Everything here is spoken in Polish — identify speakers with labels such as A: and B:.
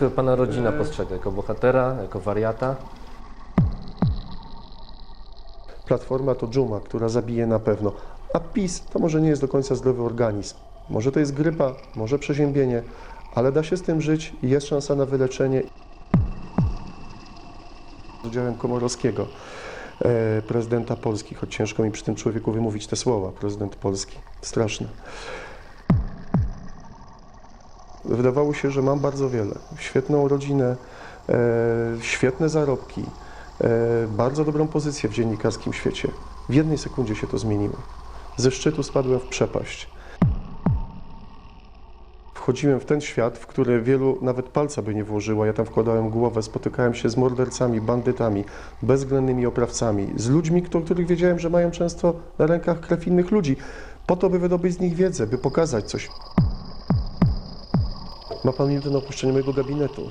A: Jak pana rodzina postrzega? Jako bohatera, jako wariata?
B: Platforma to dżuma, która zabije na pewno. A PiS to może nie jest do końca zdrowy organizm. Może to jest grypa, może przeziębienie, ale da się z tym żyć i jest szansa na wyleczenie. Z udziałem Komorowskiego, e, prezydenta Polski, choć ciężko mi przy tym człowieku wymówić te słowa, prezydent Polski. Straszne. Wydawało się, że mam bardzo wiele. Świetną rodzinę, e, świetne zarobki, e, bardzo dobrą pozycję w dziennikarskim świecie. W jednej sekundzie się to zmieniło. Ze szczytu spadłem w przepaść. Wchodziłem w ten świat, w który wielu nawet palca by nie włożyło. Ja tam wkładałem głowę, spotykałem się z mordercami, bandytami, bezwzględnymi oprawcami, z ludźmi, których wiedziałem, że mają często na rękach krew innych ludzi, po to, by wydobyć z nich wiedzę, by pokazać coś. Ma pan na opuszczenie mojego gabinetu.